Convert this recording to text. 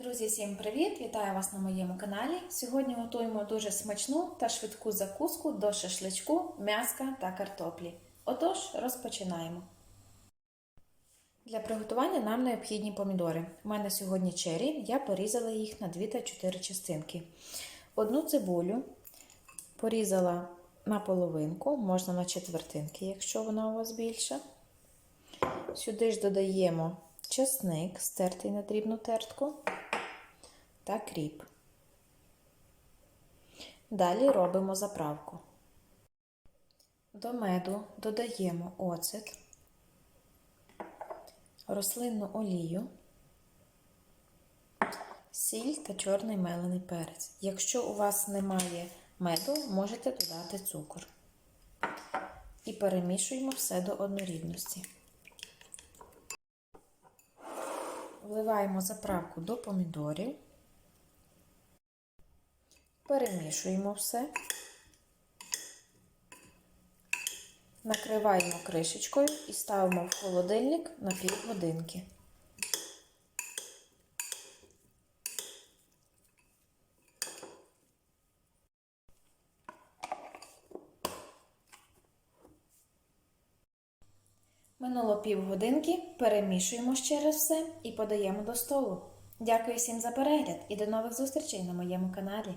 Друзі, всім привіт! Вітаю вас на моєму каналі. Сьогодні готуємо дуже смачну та швидку закуску до шашличку, м'яска та картоплі. Отож, розпочинаємо. Для приготування нам необхідні помідори. У мене сьогодні чері, я порізала їх на 2 та 4 частинки. Одну цибулю порізала на половинку, можна на четвертинки, якщо вона у вас більша. Сюди ж додаємо чесник, стертий на дрібну тертку та кріп. Далі робимо заправку. До меду додаємо оцет, рослинну олію, сіль та чорний мелений перець. Якщо у вас немає меду, можете додати цукор. І перемішуємо все до однорідності. Вливаємо заправку до помідорів. Перемішуємо все. Накриваємо кришечкою і ставимо в холодильник на півгодинки. Минуло півгодинки, перемішуємо ще раз все і подаємо до столу. Дякую всім за перегляд і до нових зустрічей на моєму каналі.